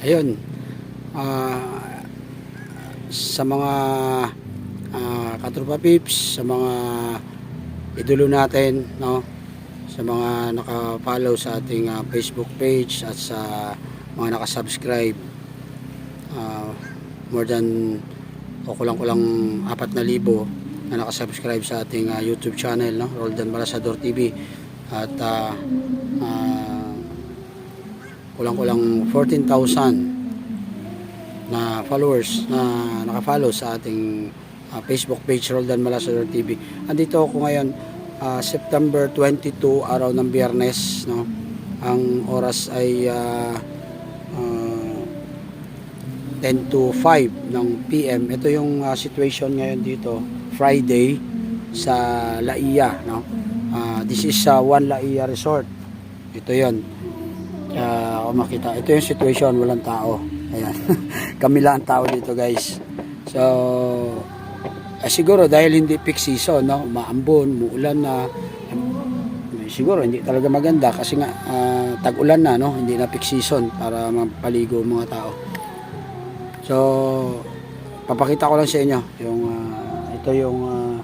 Ayun. ah, sa mga ah, katropa pips, sa mga idolo natin, no? Sa mga naka-follow sa ating ah, Facebook page at sa mga naka-subscribe. ah, more than o kulang-kulang 4,000 na nakasubscribe sa ating ah, YouTube channel, no? Roldan Balasador TV. At ah, ah, kulang-kulang 14,000 na followers na naka-follow sa ating ah, Facebook page Roldan Malasador TV. Andito ako ngayon ah, September 22 araw ng Biyernes no. Ang oras ay ah, ah, 10 to 5 ng PM. Ito yung ah, situation ngayon dito Friday sa Laia no. Ah, this is sa One Laia Resort. Ito 'yon. Kaya ako makita. Ito yung situation, walang tao. Ayan. Kami lang ang tao dito guys. So, eh, siguro dahil hindi peak season, no? maambon, muulan na, eh, siguro hindi talaga maganda kasi nga ah, tag-ulan na, no? hindi na peak season para mapaligo mga tao. So, papakita ko lang sa inyo yung ah, ito yung ah,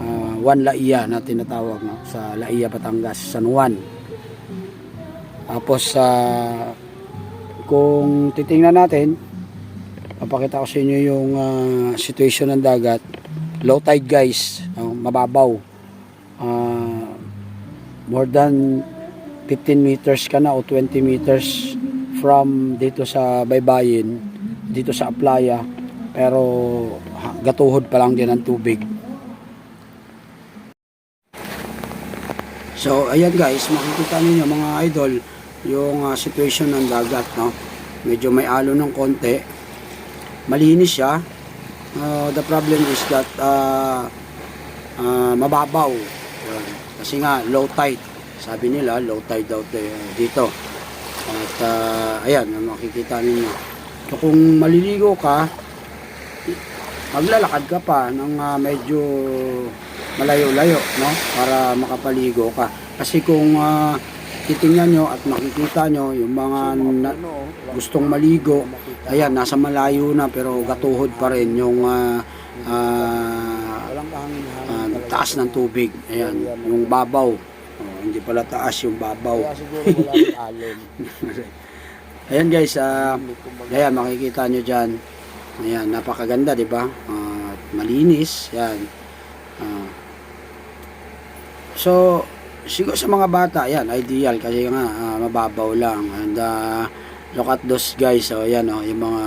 ah, One Laia na tinatawag no? sa Laia, Batangas, San Juan. Tapos sa kung titingnan natin, papakita ko sa inyo yung ah, situation ng dagat. Low tide guys, no, mababaw. Ah, more than 15 meters ka na o 20 meters from dito sa baybayin, dito sa Aplaya. Pero gatuhod pa lang din ang tubig. So, ayan guys, makikita ninyo mga idol, yung ah, situation ng dagat, no? Medyo may alo ng konti. Malinis siya. Uh, the problem is that uh, uh, mababaw. Yun. Kasi nga, low tide. Sabi nila, low tide daw to- dito. At uh, ayan, makikita ninyo. So, kung maliligo ka, maglalakad ka pa ng ah, medyo malayo-layo, no? Para makapaligo ka. Kasi kung ah, titingnan nyo at makikita nyo yung mga na- gustong maligo, ayan, nasa malayo na pero gatuhod pa rin yung ah, ah, ah, taas ng tubig. Ayan, yung babaw. Oh, hindi pala taas yung babaw. Ayan guys, ah, ayan makikita nyo dyan. Ayan, napakaganda, di ba? Ah, malinis, yan. Ah. so, siguro sa mga bata, yan, ideal kasi nga ah, mababaw lang. And ah, look at those guys, oh, yan, oh, yung mga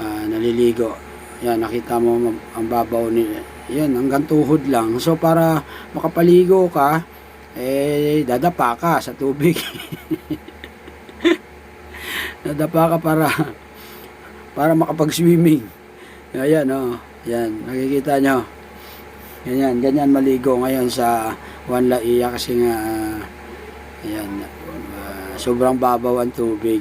ah, naliligo. Yan, nakita mo ang babaw ni yan, hanggang tuhod lang. So, para makapaligo ka, eh, dadapa ka sa tubig. dadapa ka para para makapag-swimming. Ayan, oh. Yan, nakikita nyo. Ganyan, ganyan maligo ngayon sa Juan Laia kasi nga, ah, ayan, ah, sobrang babaw ang tubig.